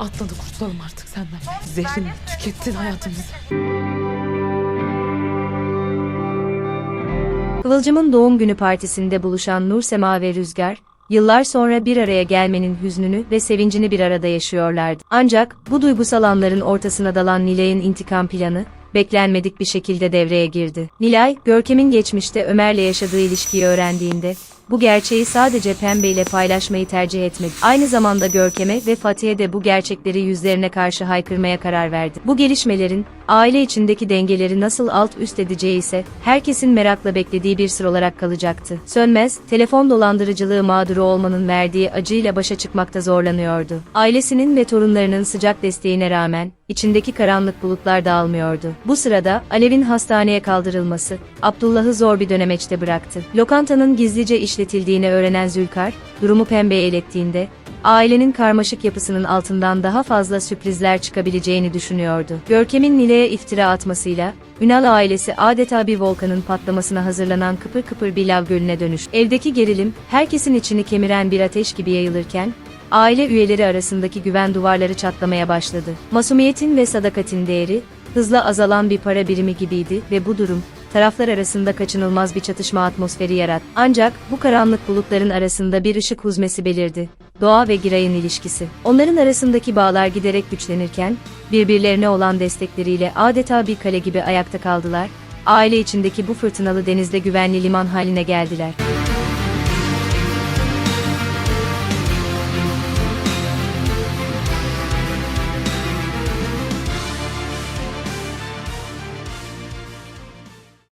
Atladı kurtulalım artık senden. Zehrin tükettin hayatımızı. Kıvılcım'ın doğum günü partisinde buluşan Nur Sema ve Rüzgar, yıllar sonra bir araya gelmenin hüznünü ve sevincini bir arada yaşıyorlardı. Ancak bu duygusal anların ortasına dalan Nilay'ın intikam planı, beklenmedik bir şekilde devreye girdi. Nilay, Görkem'in geçmişte Ömer'le yaşadığı ilişkiyi öğrendiğinde, bu gerçeği sadece Pembe ile paylaşmayı tercih etmedi. Aynı zamanda Görkem'e ve Fatih'e de bu gerçekleri yüzlerine karşı haykırmaya karar verdi. Bu gelişmelerin, aile içindeki dengeleri nasıl alt üst edeceği ise, herkesin merakla beklediği bir sır olarak kalacaktı. Sönmez, telefon dolandırıcılığı mağduru olmanın verdiği acıyla başa çıkmakta zorlanıyordu. Ailesinin ve torunlarının sıcak desteğine rağmen, içindeki karanlık bulutlar dağılmıyordu. Bu sırada, Alev'in hastaneye kaldırılması, Abdullah'ı zor bir dönemeçte bıraktı. Lokantanın gizlice işletildiğini öğrenen Zülkar, durumu pembeye ilettiğinde, ailenin karmaşık yapısının altından daha fazla sürprizler çıkabileceğini düşünüyordu. Görkem'in Nilay'a iftira atmasıyla, Ünal ailesi adeta bir volkanın patlamasına hazırlanan kıpır kıpır bir lav gölüne dönüştü. Evdeki gerilim, herkesin içini kemiren bir ateş gibi yayılırken, aile üyeleri arasındaki güven duvarları çatlamaya başladı. Masumiyetin ve sadakatin değeri, hızla azalan bir para birimi gibiydi ve bu durum, taraflar arasında kaçınılmaz bir çatışma atmosferi yarattı. Ancak bu karanlık bulutların arasında bir ışık huzmesi belirdi. Doğa ve Giray'ın ilişkisi. Onların arasındaki bağlar giderek güçlenirken, birbirlerine olan destekleriyle adeta bir kale gibi ayakta kaldılar. Aile içindeki bu fırtınalı denizde güvenli liman haline geldiler.